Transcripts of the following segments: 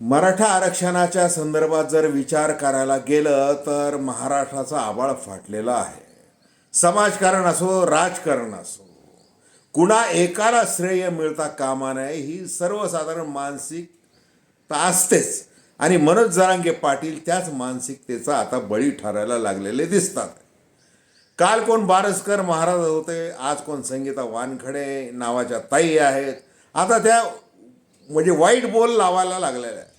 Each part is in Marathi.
मराठा आरक्षणाच्या संदर्भात जर विचार करायला गेलं तर महाराष्ट्राचा आबाळ फाटलेला आहे. समाजकारण असो राजकारण असो कुणा एकाला श्रेय मिळता कामा नये ही सर्वसाधारण मानसिकता असतेच. आणि मनोज जरांगे पाटील त्याच मानसिकतेचा आता बळी ठरायला लागलेले दिसतात. काल कोण बारसकर महाराज होते आज कोण संगीता वानखडे नावाच्या ताई आहेत. आता त्या म्हणजे वाईट बोल लावायला लागलेला आहे.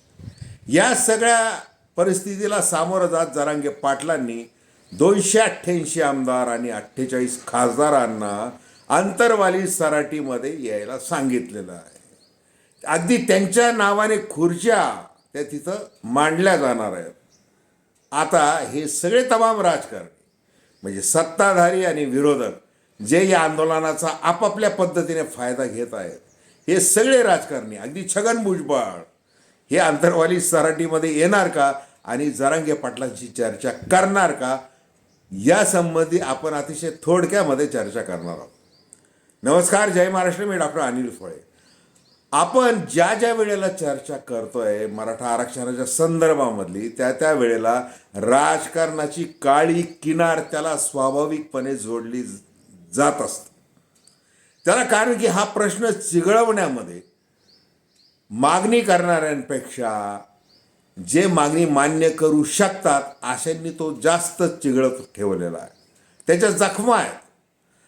या सगळ्या परिस्थितीला सामोरं जात जरांगे पाटलांनी दोनशे अठ्ठ्याऐंशी आमदार आणि अठ्ठेचाळीस खासदारांना अंतरवाली सराटीमध्ये यायला सांगितलेलं आहे. अगदी त्यांच्या नावाने खुर्च्या त्या तिथं मांडल्या जाणार आहेत. आता हे सगळे तमाम राजकारणी म्हणजे सत्ताधारी आणि विरोधक जे या आंदोलनाचा आपापल्या पद्धतीने फायदा घेत आहेत हे सगळे राजकारणी अगदी छगन भुजबळ हे अंतरवाली सराटीमध्ये येणार का? आणि जरांगे पाटलांची चर्चा करणार का? या संबंधी आपण अतिशय थोडक्यामध्ये चर्चा करणार आहोत. नमस्कार जय महाराष्ट्र. मी डॉक्टर अनिल फळे. आपण ज्या ज्या वेळेला चर्चा करतोय मराठा आरक्षणाच्या संदर्भामधली त्या त्या वेळेला राजकारणाची काळी किनार त्याला स्वाभाविकपणे जोडली जात असते. त्याला कारण की हा प्रश्न चिघळवण्यामध्ये मागणी करणाऱ्यांपेक्षा जे मागणी मान्य करू शकतात अशांनी तो जास्त चिघळत ठेवलेला आहे. त्याच्या जखमा आहेत.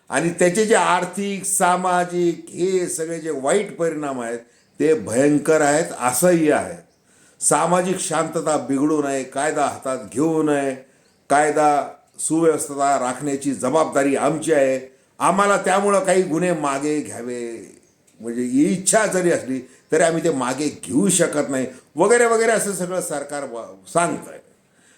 आणि त्याचे जे आर्थिक सामाजिक हे सगळे जे वाईट परिणाम आहेत ते भयंकर आहेत असंही आहेत. सामाजिक शांतता बिघडू नये कायदा हातात घेऊ नये. कायदा सुव्यवस्था राखण्याची जबाबदारी आमची आहे. आम्हाला त्यामुळं काही गुन्हे मागे घ्यावे. म्हणजे इच्छा जरी असली तरी आम्ही ते मागे घेऊ शकत नाही. वगैरे वगैरे असं सगळं सरकार सांगत आहे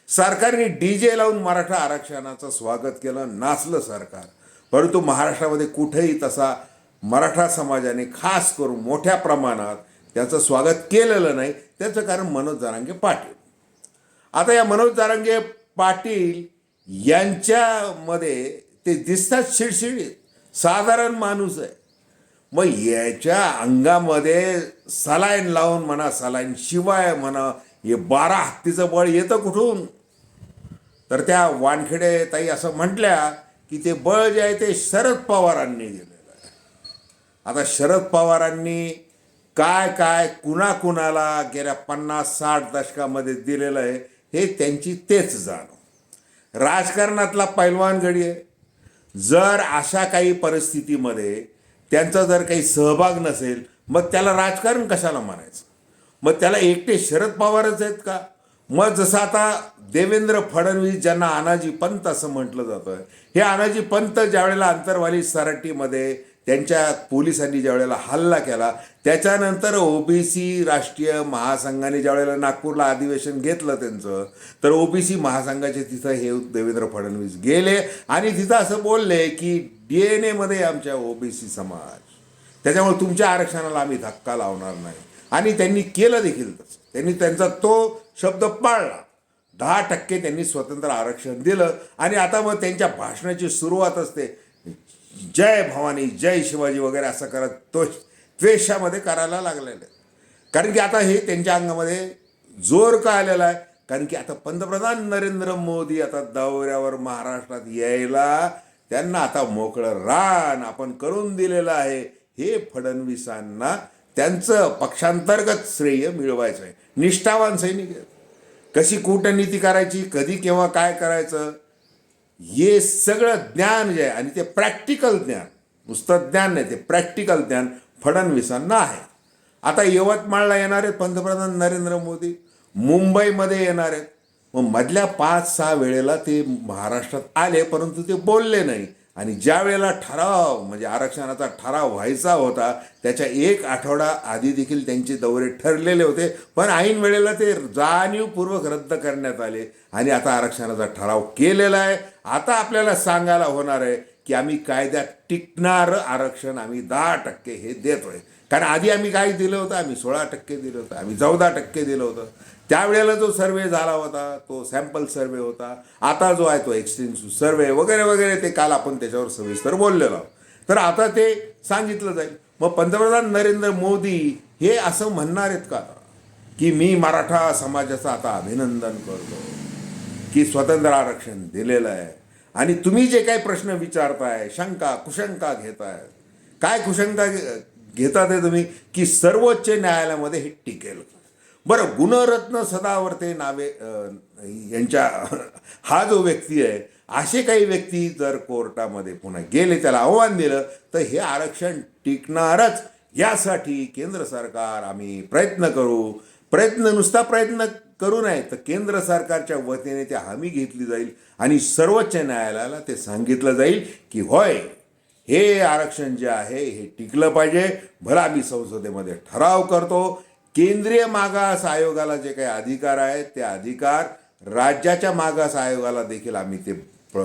सरकारने डी जे लावून मराठा आरक्षणाचं स्वागत केलं नाचलं सरकार. परंतु महाराष्ट्रामध्ये कुठेही तसा मराठा समाजाने खास करून मोठ्या प्रमाणात त्याचं स्वागत केलेलं नाही. त्याचं कारण मनोज जारांगे पाटील. आता या मनोज जारांगे पाटील यांच्यामध्ये ते दिसतात शिडशिडीत. साधारण माणूस आहे. मग याच्या अंगामध्ये सलाईन लावून म्हणा सलाईन शिवाय म्हणा हे बारा हत्तीचं बळ येतं कुठून? तर त्या वानखेडे ताई असं म्हटल्या की ते बळ जे आहे ते शरद पवारांनी दिलेलं आहे. आता शरद पवारांनी काय काय कुणा कुणाला गेल्या पन्नास साठ दशकामध्ये दिलेलं आहे हे त्यांची तेच जाणव राजकारणातला पैलवान घडी आहे. जर अशा काही परिस्थितीमध्ये त्यांचा जर काही सहभाग नसेल मग त्याला राजकारण कशाला म्हणायचं? मग त्याला एकटे शरद पवारच आहेत का? मग जसं आता देवेंद्र फडणवीस ज्यांना अनाजी पंत असं म्हटलं जातं हे अनाजी पंत ज्यावेळेला अंतरवाली सराटीमध्ये त्यांच्या पोलिसांनी ज्यावेळेला हल्ला केला त्याच्यानंतर ओबीसी राष्ट्रीय महासंघाने ज्यावेळेला नागपूरला अधिवेशन घेतलं त्यांचं तर ओबीसी महासंघाचे तिथं हे देवेंद्र फडणवीस गेले आणि तिथं असं बोलले की डी एन एमध्ये आमच्या ओबीसी समाज त्याच्यामुळे तुमच्या आरक्षणाला आम्ही धक्का लावणार नाही. आणि त्यांनी केलं देखील तसं. त्यांनी त्यांचा तो शब्द पाळला. दहा टक्के त्यांनी स्वतंत्र आरक्षण दिलं आणि आता मग त्यांच्या भाषणाची सुरुवात असते. जय भवानी जय शिवाजी वगैरे असं करत तो द्वेषामध्ये करायला लागलेलं आहे. कारण की आता हे त्यांच्या अंगामध्ये जोर का आलेला आहे? कारण की आता पंतप्रधान नरेंद्र मोदी आता दौऱ्यावर महाराष्ट्रात यायला त्यांना आता मोकळं रान आपण करून दिलेलं आहे. हे फडणवीसांना त्यांचं पक्षांतर्गत श्रेय मिळवायचं आहे. निष्ठावान सैनिक कशी कूटनीती करायची कधी केव्हा काय करायचं हे सगळं ज्ञान जे आहे आणि ते प्रॅक्टिकल ज्ञान नुसतं ज्ञान नाही ते प्रॅक्टिकल ज्ञान फडणवीसांना आहे. आता यवतमाळला येणार आहेत पंतप्रधान नरेंद्र मोदी मुंबईमध्ये येणार आहेत. मग मधल्या पाच सहा वेळेला ते महाराष्ट्रात आले परंतु ते बोलले नाही. आणि ज्या वेळेला ठराव म्हणजे आरक्षणाचा ठराव व्हायचा होता त्याच्या एक आठवडा आधी देखील त्यांचे दौरे ठरलेले होते. पण ऐन वेळेला ते जाणीवपूर्वक रद्द करण्यात आले आणि आता आरक्षणाचा ठराव केलेला आहे. आता आपल्याला सांगायला होणार आहे की आम्ही कायद्यात टिकणारं आरक्षण आम्ही दहा टक्के हे देतोय. कारण आधी आम्ही काय दिलं होतं आम्ही सोळा टक्के दिलं होतं आम्ही चौदा टक्के दिलं होतं. त्यावेळेला जो सर्वे झाला होता तो सॅम्पल सर्वे होता. आता जो आहे तो एक्सटेन्सिव्ह सर्वे वगैरे वगैरे ते काल आपण त्याच्यावर सविस्तर बोललेलो आहोत. तर आता ते सांगितलं जाईल. मग पंतप्रधान नरेंद्र मोदी हे असं म्हणणार आहेत का आता? की मी मराठा समाजाचं आता अभिनंदन करतो की स्वतंत्र आरक्षण दिलेलं आहे. आणि तुम्ही जे काही प्रश्न विचारताय शंका कुशंका घेताय काय कुशंका घेता ते तुम्ही की सर्वोच्च न्यायालयामध्ये हे टिकेल बरं गुणरत्न सदावर्ते नावे यांच्या हा जो व्यक्ती आहे असे काही व्यक्ती जर कोर्टामध्ये पुन्हा गेले त्याला आव्हान दिलं तर हे आरक्षण टिकणारच. यासाठी केंद्र सरकार आम्ही प्रयत्न करू. प्रयत्न नुसता प्रयत्न करू नये तर केंद्र सरकारच्या वतीने ते हमी घेतली जाईल आणि सर्वोच्च न्यायालयाला ते सांगितलं जाईल की होय हे आरक्षण जे आहे हे टिकलं पाहिजे. भला आम्ही संसदेमध्ये ठराव करतो. केंद्रीय मागास आयोगाला जे काही अधिकार आहेत ते अधिकार राज्याच्या मागास आयोगाला देखील आम्ही ते प्र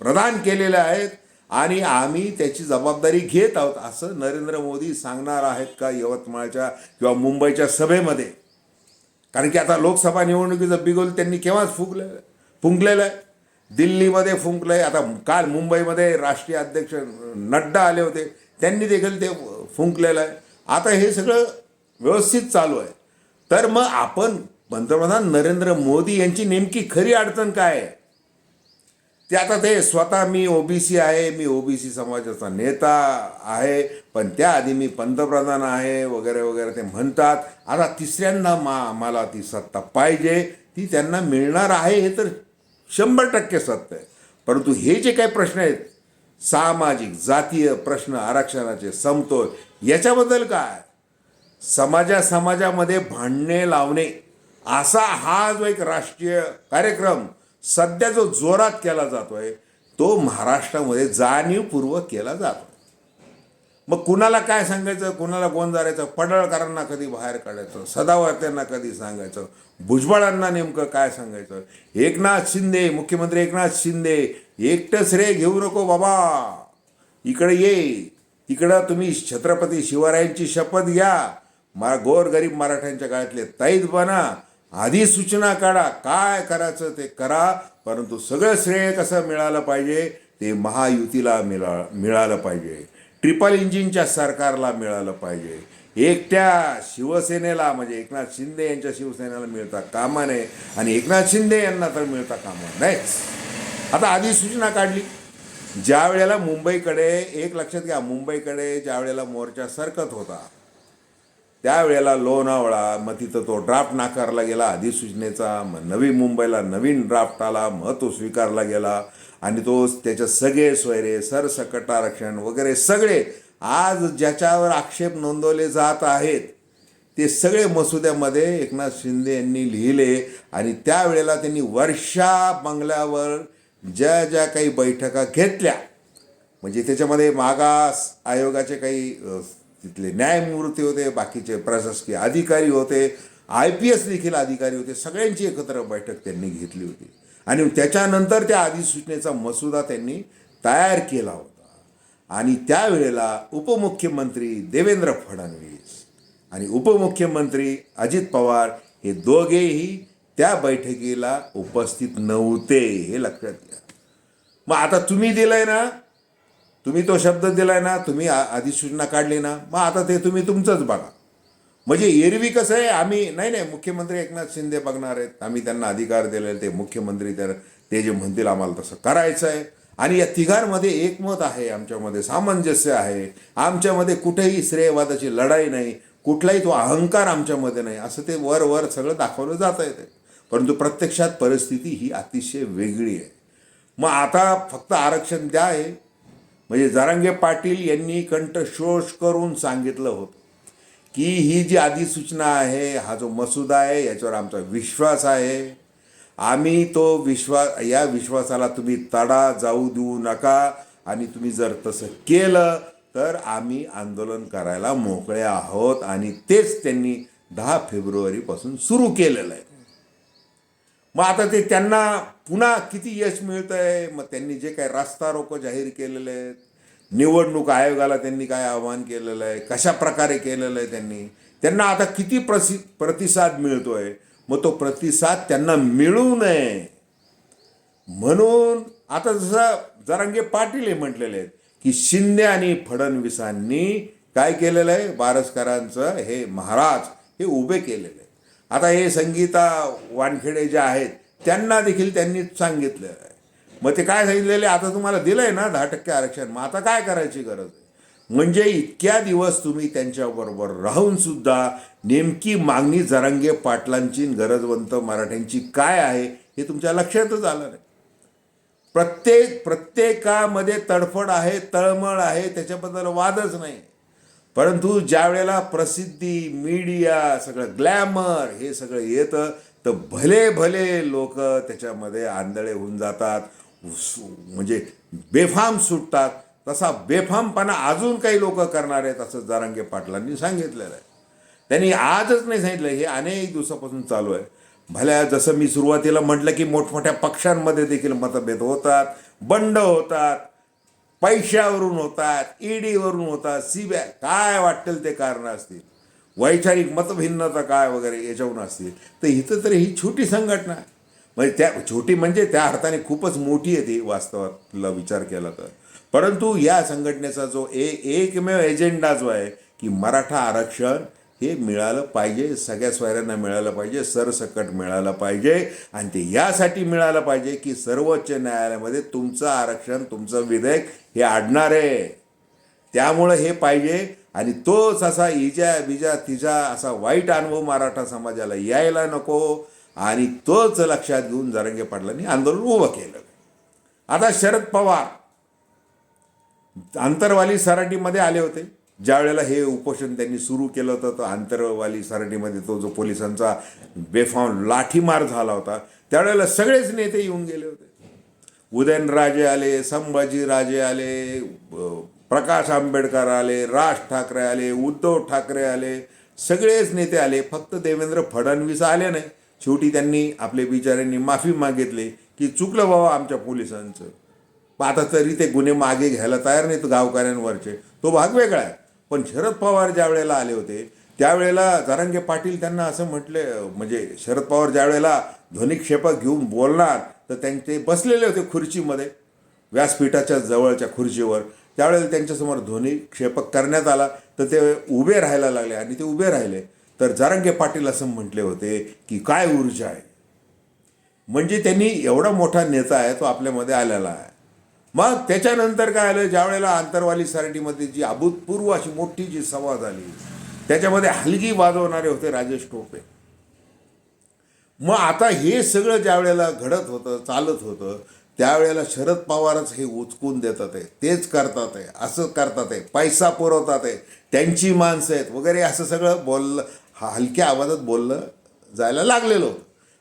प्रदान केलेले आहेत आणि आम्ही त्याची जबाबदारी घेत आहोत असं नरेंद्र मोदी सांगणार आहेत का यवतमाळच्या किंवा मुंबईच्या सभेमध्ये? कारण की आता लोकसभा निवडणुकीचं बिगोल त्यांनी केव्हाच फुंकलेलं फुंकलेलं आहे? दिल्लीमध्ये फुंकलं आहे आता काल मुंबईमध्ये राष्ट्रीय अध्यक्ष नड्डा आले होते त्यांनी देखील ते फुंकलेलं आहे. आता हे सगळं व्यवस्थित चालू आहे. तर मग आपण पंतप्रधान नरेंद्र मोदी यांची नेमकी खरी अडचण काय आहे? ते आता ते स्वतः मी ओबीसी आहे मी ओबीसी समाजाचा नेता आहे पण त्याआधी मी पंतप्रधान आहे वगैरे वगैरे ते म्हणतात. आता तिसऱ्यांदा मा मला ती सत्ता पाहिजे ती त्यांना मिळणार आहे हे तर शंभर टक्के सत्य आहे. परंतु हे जे काही प्रश्न आहेत सामाजिक जातीय प्रश्न आरक्षणाचे समतोल याच्याबद्दल काय? समाजा समाजामध्ये भांडणे लावणे असा हा जो एक राष्ट्रीय कार्यक्रम सध्या जो जोरात केला जातोय तो महाराष्ट्रामध्ये जाणीवपूर्वक केला जातो. मग कुणाला काय सांगायचं कुणाला गोंजारायचं पडळकरांना कधी बाहेर काढायचं? सदावर्त्यांना कधी सांगायचं? भुजबळांना नेमकं काय सांगायचं? एकनाथ शिंदे मुख्यमंत्री एकनाथ शिंदे एकटं श्रेय घेऊ नको बाबा. इकडे ये. इकडं तुम्ही छत्रपती शिवरायांची शपथ घ्या. मा गोरगरीब मराठ्यांच्या काळातले तैद बना. आधी सूचना काढा. काय करायचं ते करा. परंतु सगळं श्रेय कसं मिळालं पाहिजे ते महायुतीला मिळा मिळालं पाहिजे. ट्रिपल इंजिनच्या सरकारला मिळालं पाहिजे. एकट्या शिवसेनेला म्हणजे एकनाथ शिंदे यांच्या शिवसेनेला मिळता कामा नये आणि एकनाथ शिंदे यांना तर मिळता कामा नाहीच. आता आधी सूचना काढली. ज्या वेळेला मुंबईकडे एक लक्षात घ्या मुंबईकडे ज्या वेळेला मोर्चा सरकत होता त्यावेळेला लोणावळा मग तिथं तो ड्राफ्ट नाकारला गेला अधिसूचनेचा मग नवी मुंबईला नवीन ड्राफ्ट आला मग तो स्वीकारला गेला. आणि तो त्याचे सगळे सोयरे सरसकट आरक्षण वगैरे सगळे आज ज्याच्यावर आक्षेप नोंदवले जात आहेत ते सगळे मसुद्यामध्ये एकनाथ शिंदे यांनी लिहिले. आणि त्यावेळेला त्यांनी वर्षा बंगल्यावर ज्या ज्या काही बैठका घेतल्या म्हणजे त्याच्यामध्ये मागास आयोगाचे काही तिथले न्यायमूर्ती होते बाकीचे प्रशासकीय अधिकारी होते आय पी एस देखील अधिकारी होते सगळ्यांची एकत्र बैठक त्यांनी घेतली होती. आणि त्याच्यानंतर त्या अधिसूचनेचा मसुदा त्यांनी तयार केला होता. आणि त्यावेळेला उपमुख्यमंत्री देवेंद्र फडणवीस आणि उपमुख्यमंत्री अजित पवार हे दोघेही त्या बैठकीला उपस्थित नव्हते हे लक्षात घ्या. मग आता तुम्ही दिलंय ना तुम्ही तो शब्द दिलाय ना तुम्ही अधिसूचना काढली ना मग आता ते तुम्ही तुमचंच बघा. म्हणजे एरवी कसं आहे आम्ही नाही नाही मुख्यमंत्री एकनाथ शिंदे बघणार आहेत. आम्ही त्यांना अधिकार दिलेले ते मुख्यमंत्री तर ते जे म्हणतील आम्हाला तसं करायचं आहे. आणि या तिघांमध्ये एकमत आहे आमच्यामध्ये सामंजस्य आहे. आमच्यामध्ये कुठेही श्रेयवादाची लढाई नाही. कुठलाही तो अहंकार आमच्यामध्ये नाही. असं ते वर वर सगळं दाखवलं जात आहे ते. परंतु प्रत्यक्षात परिस्थिती ही अतिशय वेगळी आहे. मग आता फक्त आरक्षण द्या आहे म्हणजे जरांगे पाटील यांनी कंठशोष करून सांगितलं होतं की ही जी अधिसूचना आहे हा जो मसुदा आहे याच्यावर आमचा विश्वास आहे. आम्ही तो विश्वास या विश्वासाला तुम्ही तडा जाऊ देऊ नका आणि तुम्ही जर तसं केलं तर आम्ही आंदोलन करायला मोकळे आहोत आणि तेच त्यांनी दहा फेब्रुवारीपासून सुरू केलेलं आहे. मग आता ते त्यांना पुन्हा किती यश मिळतं आहे मग त्यांनी जे काही रास्ता रोको जाहीर केलेले आहेत. निवडणूक आयोगाला त्यांनी काय आवाहन केलेलं आहे? कशा प्रकारे केलेलं आहे त्यांनी? त्यांना आता किती प्रसि प्रतिसाद मिळतोय? मग तो प्रतिसाद त्यांना मिळू नये. म्हणून आता जसं जरांगे पाटील हे म्हटलेले आहेत की शिंदे आणि फडणवीसांनी काय केलेलं आहे? बारसकरांचं हे महाराज हे उभे केलेले आहे आता हे संगीता वानखेडे जे आहेत त्यांना देखील त्यांनी सांगितलेलं आहे मग ते काय सांगितलेले? आता तुम्हाला दिलं आहे ना दहा टक्के आरक्षण. मग आता काय करायची गरज? आहे म्हणजे इतक्या दिवस तुम्ही त्यांच्याबरोबर राहून सुद्धा नेमकी मागणी जरांगे पाटलांची गरजवंत मराठ्यांची काय आहे हे तुमच्या लक्षातच आलं नाही. प्रत्येक प्रत्येकामध्ये तडफड आहे तळमळ आहे त्याच्याबद्दल वादच नाही. परंतु ज्या वेळेला प्रसिद्धी मीडिया सगळं ग्लॅमर हे सगळं येतं तर भले भले लोक त्याच्यामध्ये आंधळे होऊन जातात सु- म्हणजे बेफाम सुटतात तसा बेफामपणा अजून काही लोक करणार आहेत असं जारांगे पाटलांनी सांगितलेलं आहे. त्यांनी आजच नाही सांगितलं हे अनेक दिवसापासून चालू आहे. भल्या जसं मी सुरुवातीला म्हटलं की मोठमोठ्या पक्षांमध्ये देखील मतभेद होतात बंड होतात पैशावरून होतात ईडीवरून होतात सीबीआय काय वाटेल ते कारण असतील. वैचारिक मतभिन्नता काय वगैरे याच्यावरून असतील. तर इथं तरी ही छोटी संघटना म्हणजे त्या छोटी म्हणजे त्या अर्थाने खूपच मोठी आहे ती वास्तवातला विचार केला तर. परंतु या संघटनेचा जो ए एकमेव एजेंडा जो आहे की मराठा आरक्षण हे मिळालं पाहिजे सगळ्या स्वैरांना मिळालं पाहिजे सरसकट मिळालं पाहिजे. आणि ते यासाठी मिळालं पाहिजे की सर्वोच्च न्यायालयामध्ये तुमचं आरक्षण तुमचं विधेयक हे आडणार आहे. त्यामुळं हे पाहिजे. आणि तोच असा इजा बिजा तिजा असा वाईट अनुभव मराठा समाजाला यायला नको. आणि तोच लक्षात घेऊन जरंगे पाटलांनी आंदोलन उभं केलं. आता शरद पवार आंतरवाली सराटीमध्ये आले होते. ज्या वेळेला हे उपोषण त्यांनी सुरू केलं होतं तर आंतरवाली सराटीमध्ये तो जो पोलिसांचा बेफाम लाठीमार झाला होता त्यावेळेला सगळेच नेते येऊन गेले होते. उदयनराजे आले संभाजीराजे आले प्रकाश आंबेडकर आले राज ठाकरे आले उद्धव ठाकरे आले सगळेच नेते आले. फक्त देवेंद्र फडणवीस आले नाही. शेवटी त्यांनी आपले बिचाऱ्यांनी माफी मागितली की चुकलं बाबा आमच्या पोलिसांचं. आता तरी ते गुन्हे मागे घ्यायला तयार नाहीत गावकऱ्यांवरचे. तो भाग वेगळा आहे. पण शरद पवार ज्या वेळेला आले होते त्यावेळेला जारंगे पाटील त्यांना असं म्हटले म्हणजे शरद पवार ज्या वेळेला ध्वनिक्षेपक घेऊन बोलणार तर त्यांचे बसलेले होते खुर्चीमध्ये व्यासपीठाच्या जवळच्या खुर्चीवर. त्यावेळेला त्यांच्यासमोर ध्वनिक्षेपक करण्यात आला तर ते उभे राहायला लागले आणि ते उभे राहिले. तर जारंगे पाटील असं म्हटले होते की काय ऊर्जा आहे? म्हणजे त्यांनी एवढा मोठा नेता आहे तो आपल्यामध्ये आलेला आहे. मग त्याच्यानंतर काय आलं? ज्या वेळेला आंतरवाली सारटीमध्ये जी अभूतपूर्व अशी मोठी जी सभा झाली त्याच्यामध्ये हलगी वाजवणारे होते राजेश टोपे. मग आता हे सगळं ज्या वेळेला घडत होतं चालत होतं त्यावेळेला शरद पवारच हे उचकून देतात आहे. तेच करतात आहे असं करतात आहे पैसा पुरवतात आहे त्यांची माणसं आहेत वगैरे असं सगळं बोललं हलक्या आवाजात बोललं जायला लागलेलं होतं.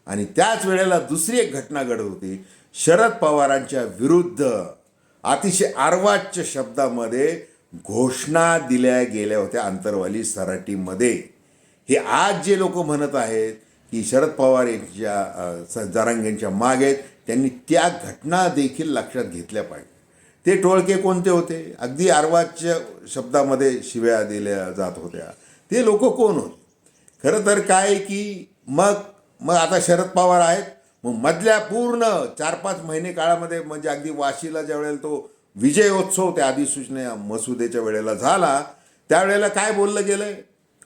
आणि त्याच वेळेला दुसरी एक घटना घडत होती शरद पवारांच्या विरुद्ध अतिशय अर्वाच्य शब्दामध्ये घोषणा दिल्या गेल्या होत्या आंतरवाली सराटीमध्ये. हे आज जे लोक म्हणत आहेत की शरद पवार यांच्या जारांगेंच्या स- मागे आहेत त्यांनी त्या घटना देखील लक्षात घेतल्या पाहिजे. ते टोळके कोणते होते? अगदी अर्वाच्य शब्दामध्ये शिव्या दिल्या जात होत्या. ते लोक कोण होते? खरं तर काय की मग मग आता शरद पवार आहेत मग मधल्या पूर्ण चार पाच महिने काळामध्ये म्हणजे अगदी वाशीला ज्या वेळेला तो विजयोत्सव त्या अधिसूचना मसुदेच्या वेळेला झाला त्यावेळेला काय बोललं गेलंय?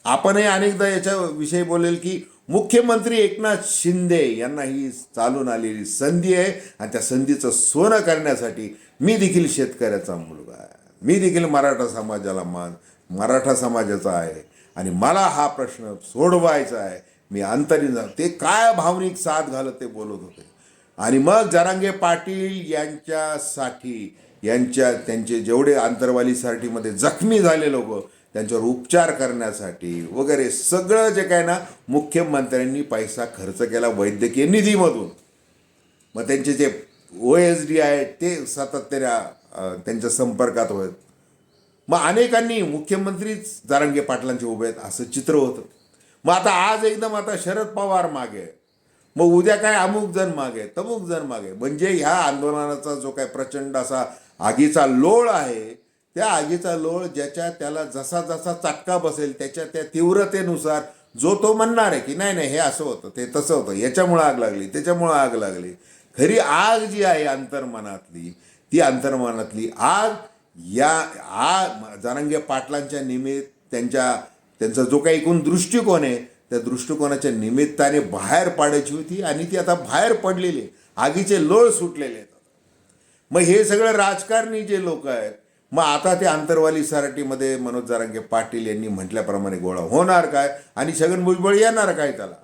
आपणही अनेकदा याच्याविषयी बोलेल की मुख्यमंत्री एकनाथ शिंदे यांना ही चालून आलेली संधी आहे आणि त्या संधीचं सोनं करण्यासाठी मी देखील शेतकऱ्याचा मुलगा आहे. मी देखील मराठा समाजाला मान मराठा समाजाचा आहे आणि मला हा प्रश्न सोडवायचा आहे. मी अंतरीन ते काय भावनिक साथ घालत ते बोलत होते. आणि मग जरांगे पाटील यांच्यासाठी यांच्या त्यांचे जेवढे आंतरवाली साठीमध्ये जखमी झाले लोक त्यांच्यावर उपचार करण्यासाठी वगैरे सगळं जे काय ना मुख्यमंत्र्यांनी पैसा खर्च केला वैद्यकीय निधीमधून. मग त्यांचे जे ओ एस डी आहे ते सातत्याने त्यांच्या संपर्कात होत. मग अनेकांनी मुख्यमंत्रीच जारंगे पाटलांचे उभे आहेत असं चित्र होतं. मग आता आज एकदम आता शरद पवार मागे. मग उद्या काय अमुक जण मागे तमुक जण मागे. म्हणजे ह्या आंदोलनाचा जो काय प्रचंड असा आगीचा लोळ आहे त्या आगीचा लोळ ज्याच्या त्याला जसा जसा चटका बसेल त्याच्या त्या तीव्रतेनुसार जो तो म्हणणार आहे की नाही नाही हे असं होतं ते तसं होतं याच्यामुळं आग लागली त्याच्यामुळं आग लागली. खरी आग जी आहे अंतर्मनातली ती अंतर्मनातली आग या आ जनांगे पाटलांच्या निमित्त त्यांच्या त्यांचा जो काही एकूण दृष्टिकोन आहे त्या दृष्टिकोनाच्या निमित्ताने बाहेर पाडायची होती आणि ती आता बाहेर पडलेली आहे. आगीचे लोळ सुटलेले आहेत. मग हे सगळं राजकारणी जे लोक आहेत मग आता ते आंतरवाली सराटीमध्ये मनोज जारांगे पाटील यांनी म्हटल्याप्रमाणे गोळा होणार काय? आणि छगन भुजबळ येणार काय त्याला?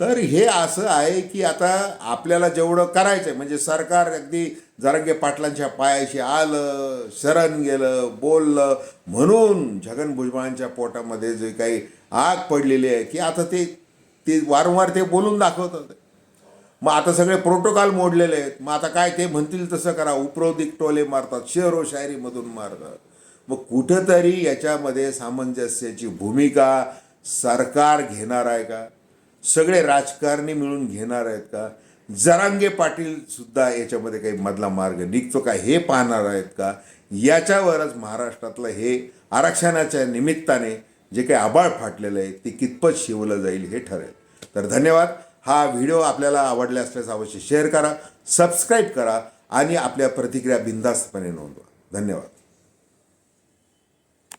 तर हे असं आहे की आता आपल्याला जेवढं करायचं आहे म्हणजे सरकार अगदी जरंगे पाटलांच्या पायाशी आलं शरण गेलं बोललं म्हणून छगन भुजबळांच्या पोटामध्ये जे काही आग पडलेली आहे की आता ते ते वारंवार ते बोलून दाखवतात. मग आता सगळे प्रोटोकॉल मोडलेले आहेत. मग आता काय ते म्हणतील तसं करा. उपरोधिक टोले मारतात शेरो शायरीमधून मारतात. मग कुठंतरी याच्यामध्ये सामंजस्याची भूमिका सरकार घेणार आहे का? सगळे राजकारणी मिळून घेणार आहेत का? जरांगे पाटील सुद्धा याच्यामध्ये काही मधला मार्ग निघतो का? हे पाहणार आहेत का? याच्यावरच महाराष्ट्रातलं हे आरक्षणाच्या निमित्ताने जे काही आबाळ फाटलेलं आहे ते कितपत शिवलं जाईल हे ठरेल. तर धन्यवाद. हा व्हिडिओ आपल्याला आवडला असल्यास अवश्य शेअर करा सबस्क्राईब करा आणि आपल्या प्रतिक्रिया बिनधास्तपणे नोंदवा. धन्यवाद.